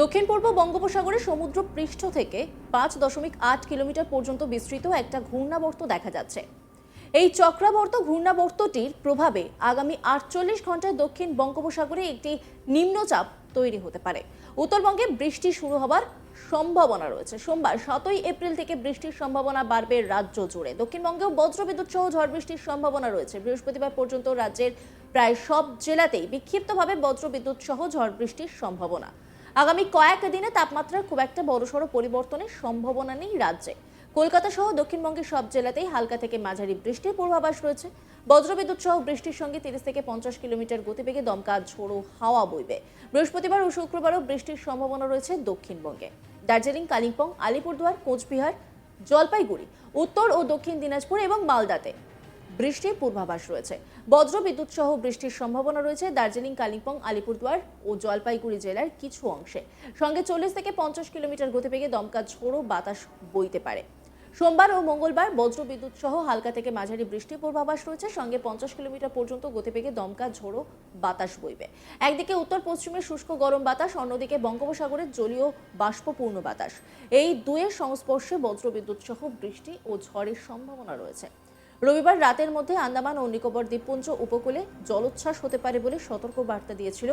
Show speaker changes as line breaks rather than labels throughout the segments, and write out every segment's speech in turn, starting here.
দক্ষিণ পূর্ব বঙ্গোপসাগরে সমুদ্র পৃষ্ঠ থেকে পাঁচ দশমিক আট কিলোমিটার পর্যন্ত বিস্তৃত একটা ঘূর্ণাবর্ত দেখা যাচ্ছে এই চক্রাবর্ত ঘূর্ণাবর্তটির প্রভাবে আগামী আটচল্লিশ ঘন্টায় দক্ষিণ বঙ্গোপসাগরে একটি নিম্নচাপ তৈরি হতে পারে উত্তরবঙ্গে বৃষ্টি শুরু হবার সম্ভাবনা রয়েছে সোমবার সাতই এপ্রিল থেকে বৃষ্টির সম্ভাবনা বাড়বে রাজ্য জুড়ে দক্ষিণবঙ্গেও বজ্রবিদ্যুৎ সহ ঝড় বৃষ্টির সম্ভাবনা রয়েছে বৃহস্পতিবার পর্যন্ত রাজ্যের প্রায় সব জেলাতেই বিক্ষিপ্তভাবে বজ্রবিদ্যুৎ সহ ঝড় বৃষ্টির সম্ভাবনা আগামী কয়েক দিনে তাপমাত্রা খুব একটা বড়সড় পরিবর্তনের সম্ভাবনা নেই রাজ্যে কলকাতা সহ দক্ষিণবঙ্গের সব জেলাতেই হালকা থেকে মাঝারি বৃষ্টির পূর্বাভাস রয়েছে বজ্রবিদ্যুৎ সহ বৃষ্টির সঙ্গে তিরিশ থেকে পঞ্চাশ কিলোমিটার গতিবেগে দমকা ঝোড়ো হাওয়া বইবে বৃহস্পতিবার ও শুক্রবারও বৃষ্টির সম্ভাবনা রয়েছে দক্ষিণবঙ্গে দার্জিলিং কালিম্পং আলিপুরদুয়ার কোচবিহার জলপাইগুড়ি উত্তর ও দক্ষিণ দিনাজপুর এবং মালদাতে বৃষ্টির পূর্বাভাস রয়েছে বজ্র বিদ্যুৎ সহ বৃষ্টির সম্ভাবনা রয়েছে দার্জিলিং কালিম্পং আলিপুরদুয়ার ও জলপাইগুড়ি জেলার কিছু অংশে সঙ্গে চল্লিশ থেকে পঞ্চাশ কিলোমিটার গতিবেগে দমকা ঝোড়ো বাতাস বইতে পারে সোমবার ও মঙ্গলবার বজ্র বিদ্যুৎ সহ হালকা থেকে মাঝারি বৃষ্টির পূর্বাভাস রয়েছে সঙ্গে পঞ্চাশ কিলোমিটার পর্যন্ত গতিবেগে দমকা ঝোড়ো বাতাস বইবে একদিকে উত্তর পশ্চিমে শুষ্ক গরম বাতাস অন্যদিকে বঙ্গোপসাগরের জলীয় বাষ্পপূর্ণ বাতাস এই দুয়ের সংস্পর্শে বিদ্যুৎ সহ বৃষ্টি ও ঝড়ের সম্ভাবনা রয়েছে রবিবার রাতের মধ্যে আন্দামান ও নিকোবর দ্বীপপুঞ্জ উপকূলে জলোচ্ছ্বাস হতে পারে বলে সতর্ক বার্তা দিয়েছিল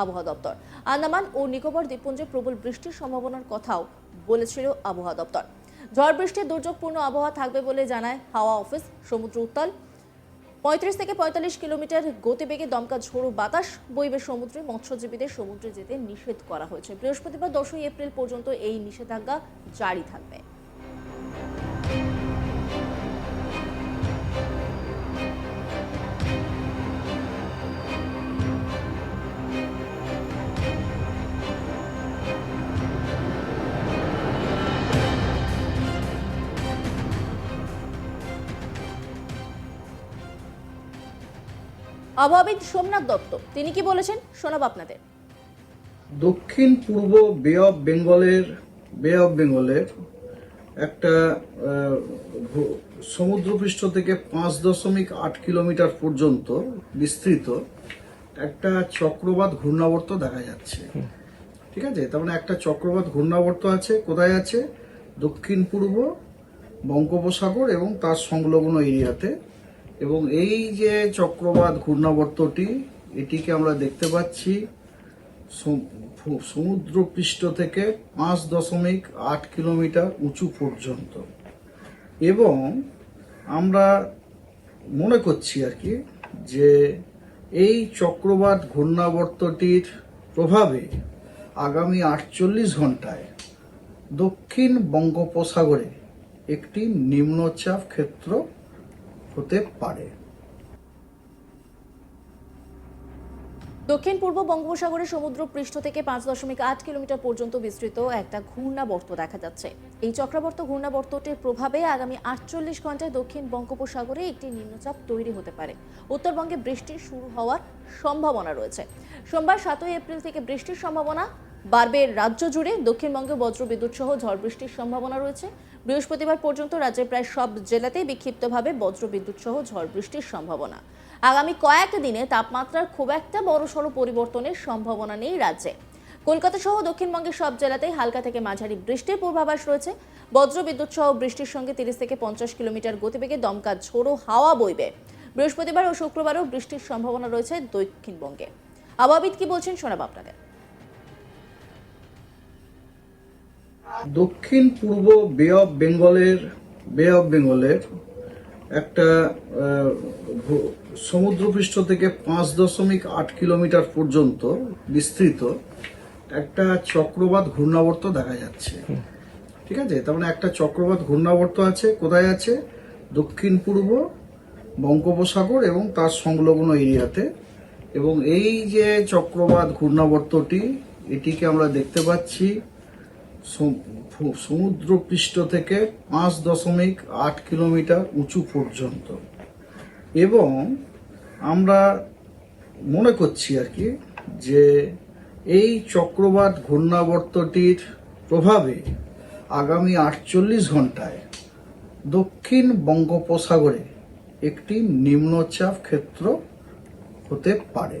আবহাওয়া দপ্তর আন্দামান ও নিকোবর দ্বীপপুঞ্জে প্রবল বৃষ্টির সম্ভাবনার কথাও বলেছিল আবহাওয়া দপ্তর ঝড় বৃষ্টির দুর্যোগপূর্ণ আবহাওয়া থাকবে বলে জানায় হাওয়া অফিস সমুদ্র উত্তাল পঁয়ত্রিশ থেকে পঁয়তাল্লিশ কিলোমিটার গতিবেগে দমকা ঝোড়ো বাতাস বইবে সমুদ্রে মৎস্যজীবীদের সমুদ্রে যেতে নিষেধ করা হয়েছে বৃহস্পতিবার দশই এপ্রিল পর্যন্ত এই নিষেধাজ্ঞা জারি থাকবে অভাবিত সোমনাথ দত্ত তিনি কি বলেছেন শোনাব আপনাদের
দক্ষিণ পূর্ব বে অফ বেঙ্গলের বে অফ বেঙ্গলের একটা সমুদ্রপৃষ্ঠ থেকে পাঁচ দশমিক আট কিলোমিটার পর্যন্ত বিস্তৃত একটা চক্রবাত ঘূর্ণাবর্ত দেখা যাচ্ছে ঠিক আছে তার মানে একটা চক্রবাত ঘূর্ণাবর্ত আছে কোথায় আছে দক্ষিণ পূর্ব বঙ্গোপসাগর এবং তার সংলগ্ন এরিয়াতে এবং এই যে চক্রবাদ ঘূর্ণাবর্তটি এটিকে আমরা দেখতে পাচ্ছি সমুদ্রপৃষ্ঠ থেকে পাঁচ দশমিক আট কিলোমিটার উঁচু পর্যন্ত এবং আমরা মনে করছি আর কি যে এই চক্রবাদ ঘূর্ণাবর্তটির প্রভাবে আগামী আটচল্লিশ ঘন্টায় দক্ষিণ বঙ্গোপসাগরে একটি নিম্নচাপ ক্ষেত্র হতে পারে
দক্ষিণ পূর্ব বঙ্গোপসাগরের সমুদ্র পৃষ্ঠ থেকে পাঁচ দশমিক আট কিলোমিটার পর্যন্ত বিস্তৃত একটা ঘূর্ণাবর্ত দেখা যাচ্ছে এই চক্রাবর্ত ঘূর্ণাবর্তটির প্রভাবে আগামী আটচল্লিশ ঘন্টায় দক্ষিণ বঙ্গোপসাগরে একটি নিম্নচাপ তৈরি হতে পারে উত্তরবঙ্গে বৃষ্টি শুরু হওয়ার সম্ভাবনা রয়েছে সোমবার সাতই এপ্রিল থেকে বৃষ্টির সম্ভাবনা বাড়বে রাজ্য জুড়ে দক্ষিণবঙ্গে বজ্রবিদ্যুৎ সহ ঝড় বৃষ্টির সম্ভাবনা রয়েছে বৃহস্পতিবার পর্যন্ত রাজ্যের প্রায় সব জেলাতেই বিক্ষিপ্তভাবে বজ্রবিদ্যুৎ সহ ঝড় বৃষ্টির সম্ভাবনা আগামী কয়েক দিনে তাপমাত্রার খুব একটা বড়সড় পরিবর্তনের সম্ভাবনা নেই রাজ্যে কলকাতা সহ দক্ষিণবঙ্গের সব জেলাতেই হালকা থেকে মাঝারি বৃষ্টির পূর্বাভাস রয়েছে বজ্রবিদ্যুৎ সহ বৃষ্টির সঙ্গে তিরিশ থেকে পঞ্চাশ কিলোমিটার গতিবেগে দমকা ঝোড়ো হাওয়া বইবে বৃহস্পতিবার ও শুক্রবারও বৃষ্টির সম্ভাবনা রয়েছে দক্ষিণবঙ্গে আবাবিদ কি বলছেন শোনাব আপনাদের
দক্ষিণ পূর্ব বে অফ বেঙ্গলের বে অফ বেঙ্গলের একটা সমুদ্রপৃষ্ঠ থেকে পাঁচ দশমিক আট কিলোমিটার পর্যন্ত বিস্তৃত একটা চক্রবাত ঘূর্ণাবর্ত দেখা যাচ্ছে ঠিক আছে তার মানে একটা চক্রবাত ঘূর্ণাবর্ত আছে কোথায় আছে দক্ষিণ পূর্ব বঙ্গোপসাগর এবং তার সংলগ্ন এরিয়াতে এবং এই যে চক্রবাত ঘূর্ণাবর্তটি এটিকে আমরা দেখতে পাচ্ছি সমুদ্রপৃষ্ঠ থেকে পাঁচ দশমিক আট কিলোমিটার উঁচু পর্যন্ত এবং আমরা মনে করছি আর কি যে এই চক্রবাত ঘূর্ণাবর্তটির প্রভাবে আগামী আটচল্লিশ ঘন্টায় দক্ষিণ বঙ্গোপসাগরে একটি নিম্নচাপ ক্ষেত্র হতে পারে